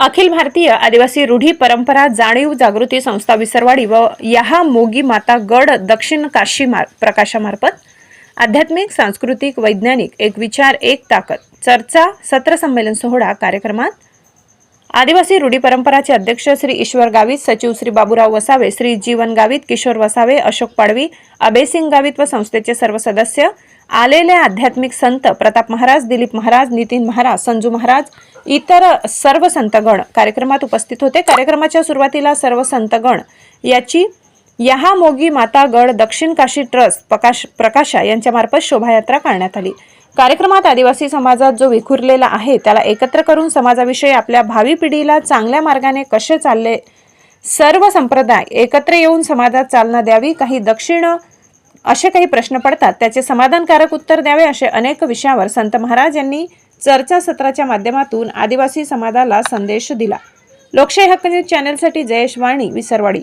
अखिल भारतीय आदिवासी रूढी परंपरा जाणीव जागृती संस्था विसरवाडी व यहा मोगी माता गड दक्षिण काशी मार प्रकाशामार्फत आध्यात्मिक सांस्कृतिक वैज्ञानिक एक विचार एक ताकद चर्चा सत्र संमेलन सोहळा कार्यक्रमात आदिवासी रूढी परंपराचे अध्यक्ष श्री ईश्वर गावित सचिव श्री बाबूराव वसावे श्री जीवन गावित किशोर वसावे अशोक पाडवी अभयसिंग गावित व संस्थेचे सर्व सदस्य आलेले आध्यात्मिक संत प्रताप महाराज दिलीप महाराज नितीन महाराज संजू महाराज इतर सर्व संतगण कार्यक्रमात उपस्थित होते. कार्यक्रमाच्या सुरुवातीला सर्व संतगण याची यहा मोगी माता गड दक्षिण काशी ट्रस्ट प्रकाश प्रकाशा यांच्यामार्फत शोभायात्रा काढण्यात आली. कार्यक्रमात आदिवासी समाजात जो विखुरलेला आहे त्याला एकत्र करून समाजाविषयी आपल्या भावी पिढीला चांगल्या मार्गाने कसे चालले सर्व संप्रदाय एकत्र येऊन समाजात चालना द्यावी काही दक्षिण असे काही प्रश्न पडतात त्याचे समाधानकारक उत्तर द्यावे असे अनेक विषयावर संत महाराज यांनी चर्चा सत्राच्या माध्यमातून आदिवासी समाजाला संदेश दिला. लोकशाही हक्क न्यूज चॅनेलसाठी जयेश वाणी विसरवाडी.